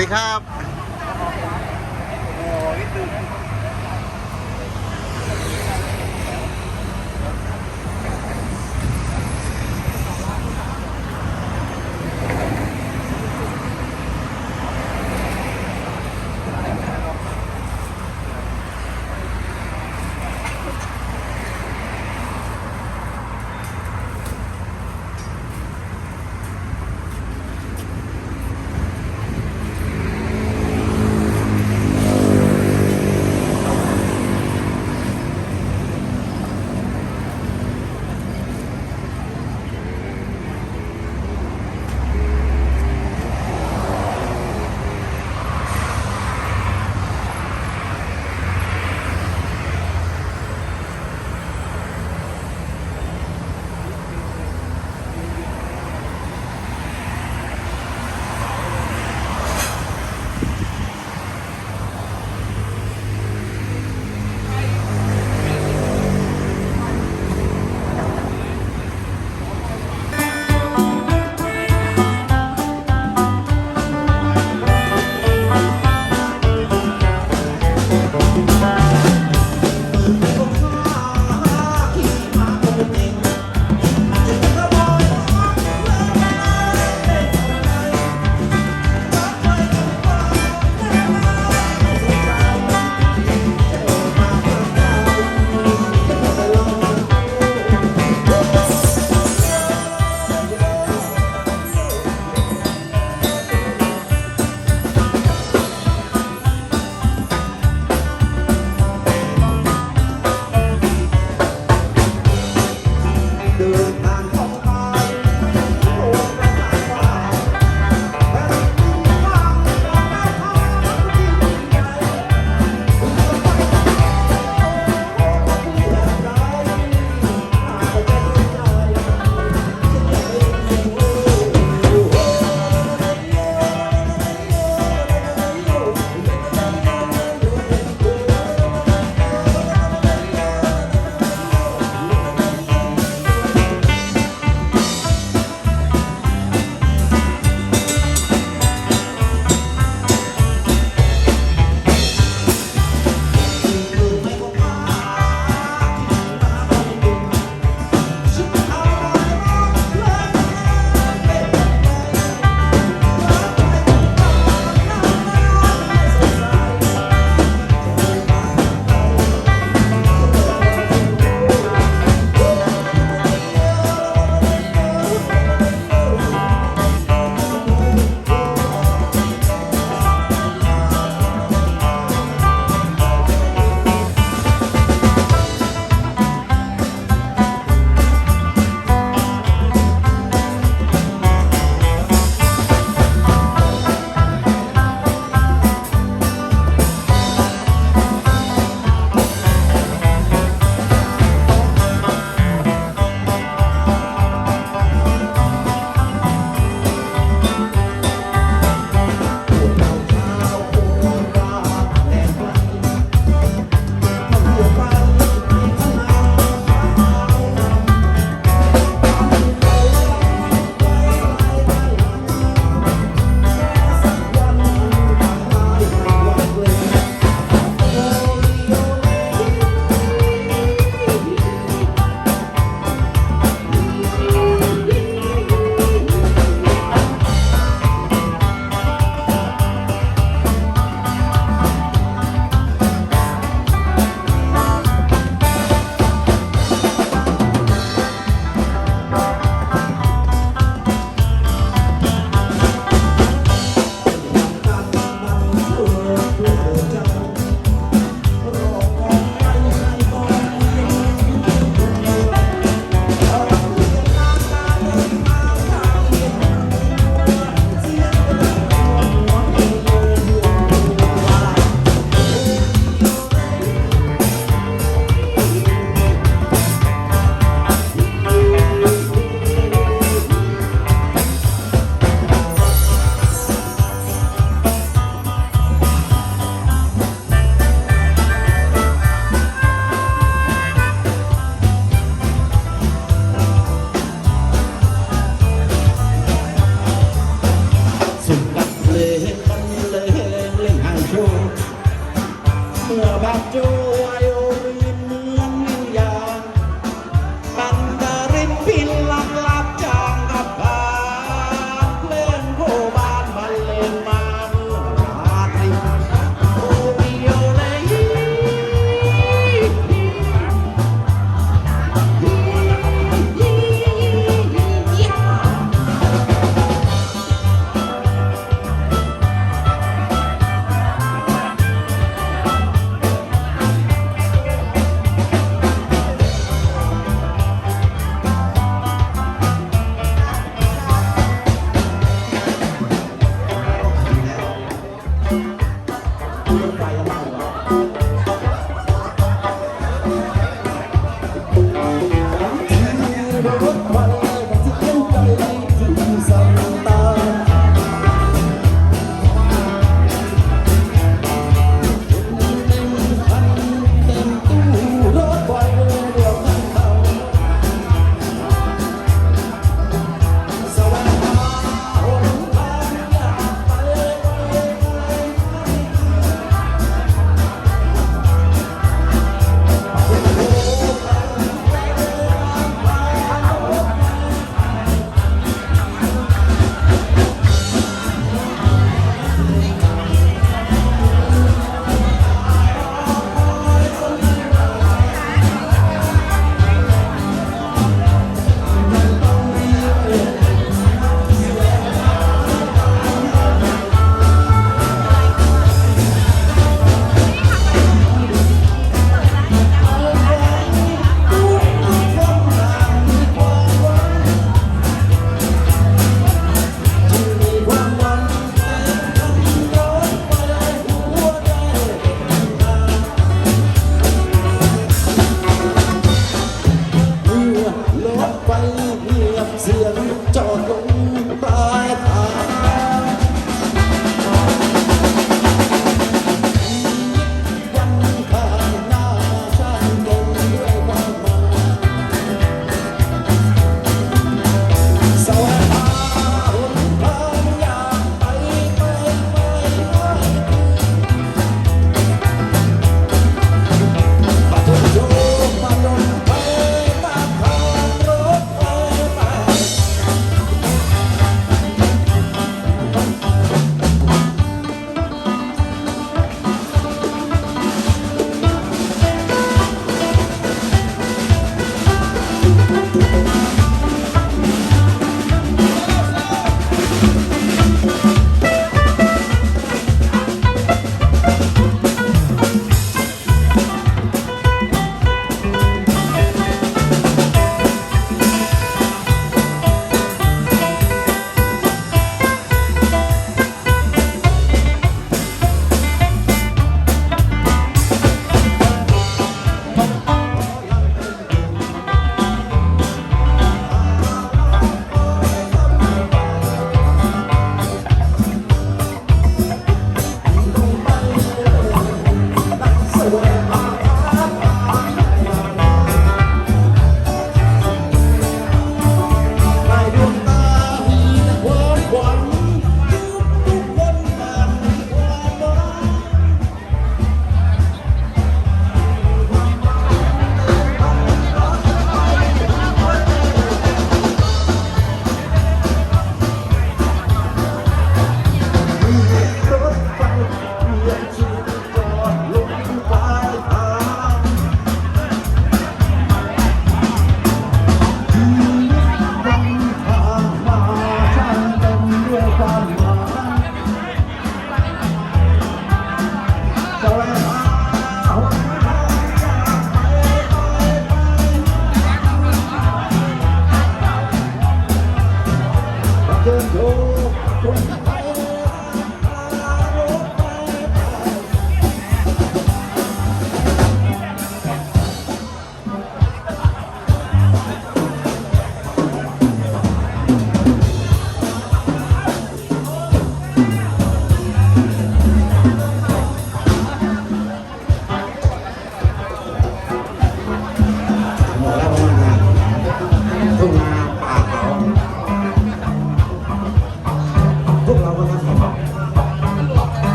วัสดีครับ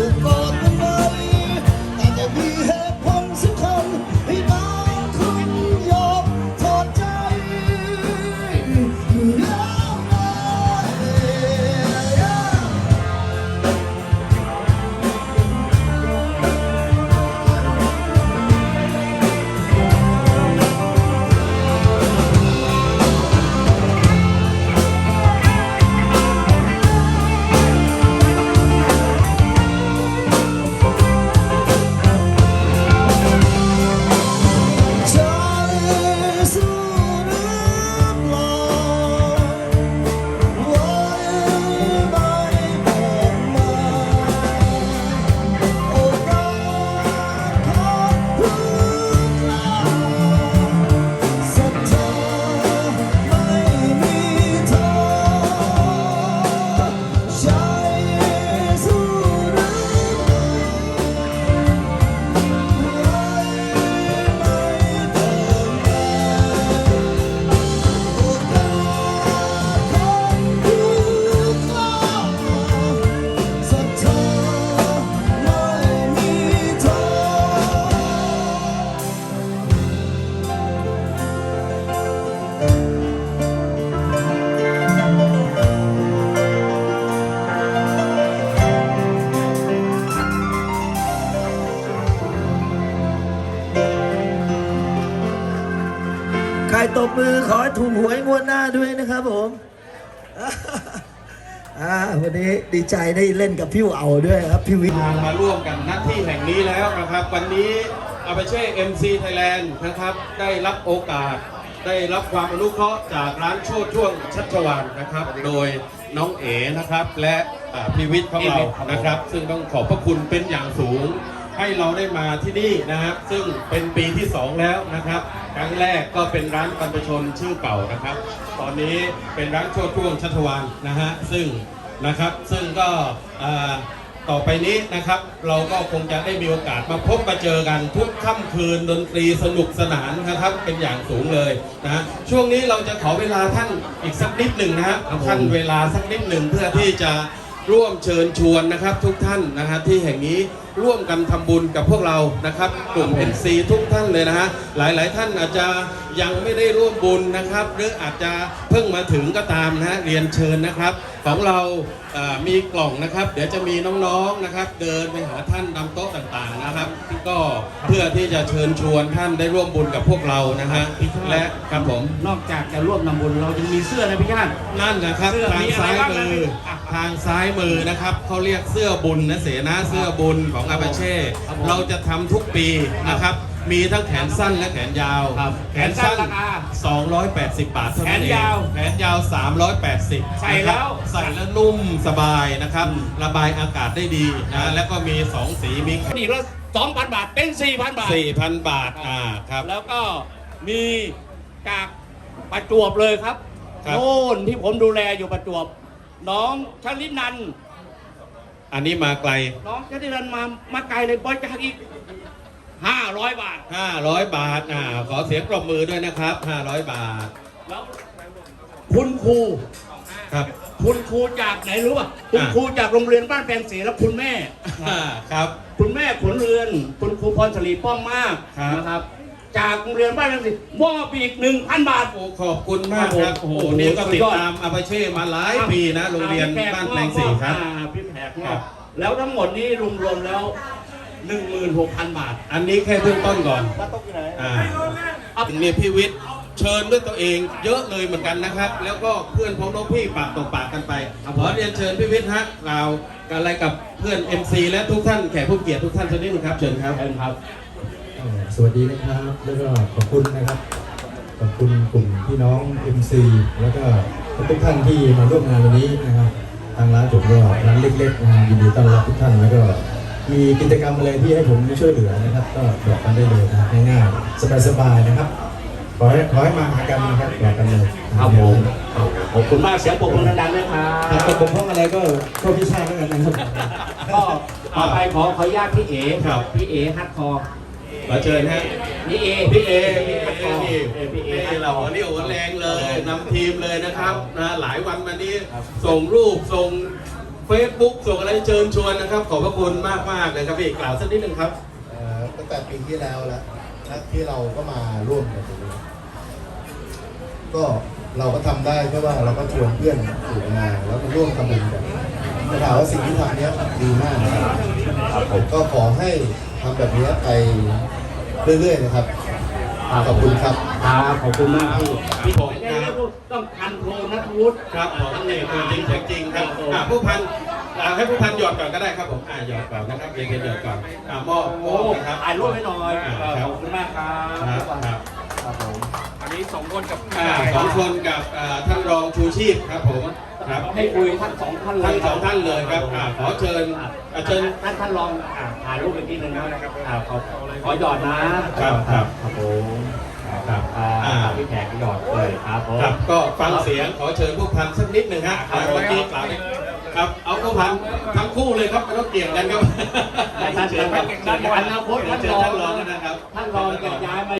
ใช้ หวยงวดหน้าด้วยนะครับผมอ่าวันนี้ดีใจได้เล่นกับพี่เหวาด้วยครับพี่วิทย์มาร่วมกันหน้าที่แห่งนี้แล้วนะครับ วันนี้อาเปเช่ MC Thailand นะครับ ได้รับโอกาสได้รับความอนุเคราะห์จากร้านโชดช่วงชัชวานนะครับ โดยน้องเอ๋นะครับ และพี่วิทย์ของเรานะครับ ซึ่งต้องขอบพระคุณเป็นอย่างสูง ให้เราได้มาที่นี่นะครับ ซึ่งเป็นปีที่ 2 แล้วนะครับ ครั้งแรกก็เป็นร้านบรรพชนชื่อเก่านะครับ ตอนนี้เป็นร้านโชดช่วงชัชวานนะฮะซึ่งนะครับซึ่งก็ต่อไปนี้นะครับ เราก็คงจะได้มีโอกาสมาพบมาเจอกันทุกค่ำคืนดนตรีสนุกสนานนะครับ เป็นอย่างสูงเลยนะช่วงนี้เราจะขอเวลาท่านอีกสักนิดหนึ่งนะฮะท่านเวลาสักนิดหนึ่งเพื่อที่จะร่วมเชิญชวนนะครับทุกท่านนะฮะที่แห่งนี้ร่วมกันทำบุญกับพวกเรานะครับ กลุ่ม NC ทุกท่านเลยนะฮะหลายๆ ท่านอาจจะยังไม่ได้ร่วมบุญนะครับ หรืออาจจะเพิ่งมาถึงก็ตามนะฮะเรียนเชิญนะครับ ของเราเอ่อมีกล่องนะครับ เดี๋ยวจะมีน้องๆนะครับ เดินไปหาท่านตามโต๊ะต่างๆนะครับ ก็เพื่อที่จะเชิญชวนท่านได้ร่วมบุญกับพวกเรานะฮะและครับผมนอกจากจะร่วมนำบุญเรายังมีเสื้อนะพี่ชาตินั่นนะครับเสื้อทางมีอะไรซ้ายบ้างมือนะอะทางซ้ายมือนะครับเขาเรียกเสื้อบุญนะเสนาเสื้อบุญของอาบาเช่ครับผมเราจะทำทุกปีนะครับ มีทั้งแขนสั้นและแขนยาวครับแขนสั้นแขนสั้นราคา280 บาทเท่านั้นเองแขนยาวแขนยาว 380ใส่แล้ว นะครับใส่แล้วนุ่มสบายนะครับ ระบายอากาศได้ดีนะแล้วก็มี 2 สีมี นี่ละสองพันบาทเป็นสี่พันบาท 4,000 บาทอ่าครับ แล้วก็มีจากประจวบเลยครับครับ โน่นที่ผมดูแลอยู่ประจวบ น้องชลินันท์ อันนี้มาไกล น้องชลินันท์มามาไกลเลยบริจาคอีกห้าร้อยบาท 500 บาทอ่าขอเสียงปรบมือด้วยนะครับ 500 บาทแล้วคุณครู ครับ คุณครูจากไหนรู้ป่ะคุณอะ ครูจากโรงเรียนบ้านแปลงศรีและคุณแม่ อ่าครับ คุณแม่ขุนเรือน คุณครูพรสลีป้องมากครับ นะครับ จากโรงเรียนบ้านแปลงศรีมอบอีกหนึ่งพันบาท โอ้ขอบคุณมากครับครับผมโอ้โหโอ้โหนี่ก็สุดติดยอด ตามอาปาเช่มาหลายปีนะ โรงเรียนอ่บ้านแปลงสีครับ อ่าพี่แขกครับแล้วทั้งหมดนี้รวมๆแล้ว 16,000 บาท อันนี้แค่เบื้องต้นก่อนว่าต้องที่ไหนอ่านี่พี่วิทย์เชิญด้วยตัวเองเยอะเลยเหมือนกันนะครับ แล้วก็เพื่อนพ้องน้องพี่ปากต่อปากกันไปขอเรียนเชิญพี่วิทย์ฮะกล่าวกันอะไรกับเพื่อน MC และทุกท่านแขกผู้เกียรติทุกท่านสักนิดหนึงครับเชิญครับ เชิญครับเอ่อ สวัสดีนะครับ แล้วก็ขอบคุณนะครับ ขอบคุณกลุ่มพี่น้อง MC แล้วก็ทุกท่านที่มาร่วมงานวันนี้นะครับ ทางร้านผมก็ร้านเล็กๆนะฮะยินดีต้อนรับทุกท่านแล้วก็มีกิจกรรมอะไรที่ให้ผมช่วยเหลือนะครับ ก็บอกกันได้เลยนะครับง่ายๆสบายๆนะครับขอให้ขอให้มาหากันนะครับบอกกันเลยครับผมขอบคุณมากเสียงปรบมือดังๆด้วยครัถ้าบตกบกพร่องอะไรก็โทษพี่ชาติแล้วกันนะครับก็ต่อไปขอขออนุญาตพี่เอ๋ครับพี่เอ๋ฮัดคอร์ ขอเชิญฮะพี่เอพี่เอพี่พี่เอเอฮัดคอร์นี่เออพี่เอนี่ฮัดคเราอร์เรียวแรงเลยนำทีมเลยนะครับนะหลายวันมานี้ครับส่งรูปส่งเฟซบุ๊กส่งอะไรเชิญชวนนะครับ ขอบพระคุณมากมากๆเลยครับพี่กล่าวสักนิดหนึ่งครับเอ่อตั้งแต่ปีที่แล้วแล้วนะที่เราก็มาร่วมกันตรงนี้ก็เราก็ทำได้แค่ว่าเราก็ชวนเพื่อนฝูงมาแล้วมาร่วมทำบุญกันจะถามว่าสิ่งที่ทำเนี้ยดีมากนะครับผมก็ขอให้ทำแบบนี้ไป เรื่อยๆนะครับ ขอบคุณครับ ครับขอบคุณมากพี่พี่ผมไม่คได้รับพูดต้องพันโทนัทวุฒิครับผมนี่ตัวจริงเสียงจริงครับอะผู้พันอะให้ผู้พันหยอดก่อนก็ได้ครับผมอะหยอดก่อนนะครับเรียนกันหยอดก่อนอะมอบมโอ้อบนะครับถ่ายรูปให้หน่อยอะเออคขรับอบคุณมากครับครับครับครับผมอั นนี้สองคนกับอ่าสองคนกับอ่าท่านรองชูชีพครับผมครับให้คุยทั้งสองท่านเลยทั้งสองท่านเลยครับอ่าขอเชิญอ่าเชิญ ท่านท่านรองอ่าถ่ายรูปอีกทีหนึ่งนะครับอ่าขอขอหยอดนะครับครับครับผมครับอ่า อ่าพี่แขกหยอดเลยครับผม ครับก็ฟังเสียงขอเชิญผู้พันสักนิดหนึ่งฮะครับ เมื่อกี้กล่าวเนี่ยครับเอาผู้พันทั้งคู่เลยครับไม่ต้องเกี่ยงกันครับท่านท่านท่านท่านอนาคตท่านเชิญรองท่านรองนะครับ ท่าน